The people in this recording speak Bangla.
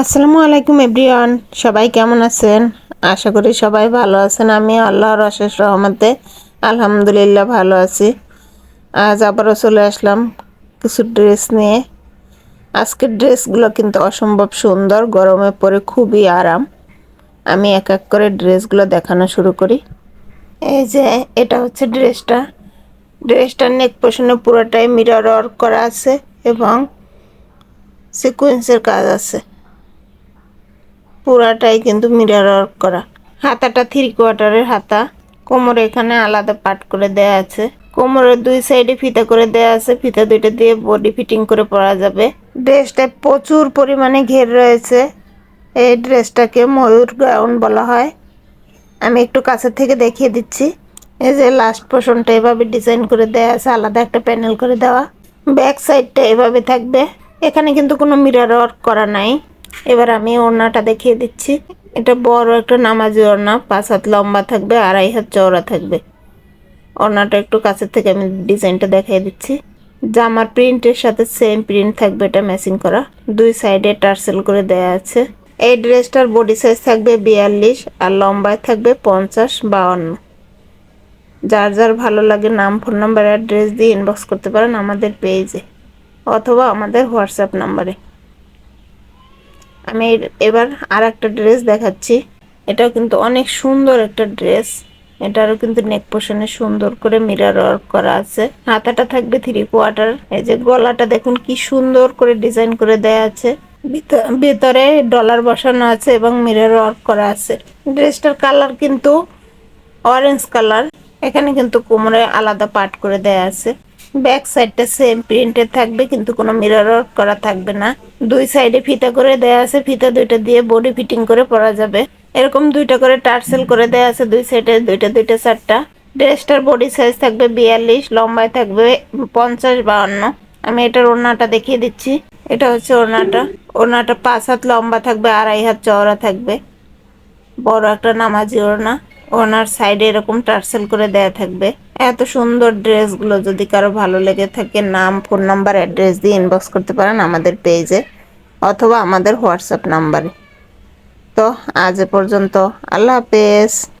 আসসালামু আলাইকুম এভরিওয়ান, সবাই কেমন আছেন? আশা করি সবাই ভালো আছেন। আমি আল্লাহর অশেষ রহমতে আলহামদুলিল্লাহ ভালো আছি। আজ আবারও চলে আসলাম কিছু ড্রেস নিয়ে। আজকের ড্রেসগুলো কিন্তু অসম্ভব সুন্দর, গরমে পরে খুবই আরাম। আমি এক এক করে ড্রেসগুলো দেখানো শুরু করি। এই যে, এটা হচ্ছে ড্রেসটা। ড্রেসটার নেক পোষণে পুরোটাই মিরর ওয়ার্ক করা আছে এবং সিকোয়েন্সের কাজ আছে। পুরাটাই কিন্তু মিরার ওয়ার্ক করা। হাতাটা থ্রি কোয়ার্টারের হাতা। কোমরে এখানে আলাদা পাট করে দেয়া আছে। কোমরের দুই সাইডে ফিতা করে দেয়া আছে। ফিতা দুইটা দিয়ে বডি ফিটিং করে পরা যাবে। ড্রেসটায় প্রচুর পরিমাণে ঘের রয়েছে। এই ড্রেসটাকে ময়ূর গাউন বলা হয়। আমি একটু কাছের থেকে দেখিয়ে দিচ্ছি। এই যে লাস্ট পোর্শনটা এভাবে ডিজাইন করে দেওয়া আছে। আলাদা একটা প্যানেল করে দেওয়া। ব্যাক সাইডটা এভাবে থাকবে। এখানে কিন্তু কোনো মিরার ওয়ার্ক করা নাই। এবার আমি ওড়নাটা দেখিয়ে দিচ্ছি। এটা বড় একটা নামাজি ওড়না, পাঁচ হাত লম্বা থাকবে, আড়াই হাত চওড়া থাকবে। ওড়নাটা একটু কাছের থেকে আমি ডিজাইনটা দেখিয়ে দিচ্ছি। জামার প্রিন্টের সাথে সেম প্রিন্ট থাকবে এটা ম্যাচিং করা। দুই সাইডে টার্সেল করে দেয়া আছে। এই ড্রেসটার বডি সাইজ থাকবে বিয়াল্লিশ, আর লম্বায় থাকবে পঞ্চাশ, বাউন্ন। যার যার ভালো লাগে নাম ফোন নাম্বার অ্যাড্রেস দিয়ে ইনবক্স করতে পারেন আমাদের পেজে অথবা আমাদের হোয়াটসঅ্যাপ নাম্বারে আমি এবার আর একটা ড্রেস দেখাচ্ছি। এটাও কিন্তু অনেক সুন্দর একটা ড্রেস এটারও কিন্তু নেক পোষণে সুন্দর করে মিরর ওয়ার্ক করা আছে। হাতাটা থাকবে থ্রি কোয়ার্টার এই যে গলাটা দেখুন কি সুন্দর করে ডিজাইন করে দেয়া আছে। ভিত- ভিতরে ডলার বসানো আছে এবং মিরার ওয়ার্ক করা আছে। ড্রেসটার কালার কিন্তু অরেঞ্জ কালার এখানে কিন্তু কোমরে আলাদা পাট করে দেয়া আছে। ব্যাক সাইডটা সেম প্রিন্টের থাকবে, কিন্তু কোনো মিরর ওয়ার্ক করা থাকবে না। দুই সাইডে ফিতা করে দেয়া আছে, ফিতা দুইটা দিয়ে বডি ফিটিং করে পরা যাবে। এরকম দুইটা করে টার্সেল করে দেয়া আছে, দুই সাইডে দুইটা দুইটা, চারটা। ড্রেসটার বডি সাইজ থাকবে বিয়াল্লিশ, লম্বায় থাকবে পঞ্চাশ বাউন্ন। আমি এটার ওড়নাটা দেখিয়ে দিচ্ছি। এটা হচ্ছে ওড়নাটা। ওড়নাটা পাঁচ হাত লম্বা থাকবে, আড়াই হাত চওড়া থাকবে। বড় একটা নামাজি ওড়না। ওনার সাইডে এরকম টার্সেল করে দেয়া থাকবে। এত সুন্দর ড্রেসগুলো যদি কারও ভালো লেগে থাকে, নাম, ফোন নাম্বার, অ্যাড্রেস দিয়ে ইনবক্স করতে পারেন আমাদের পেজে অথবা আমাদের হোয়াটসঅ্যাপ নাম্বারে। তো আজ পর্যন্ত, আল্লাহ হাফেজ।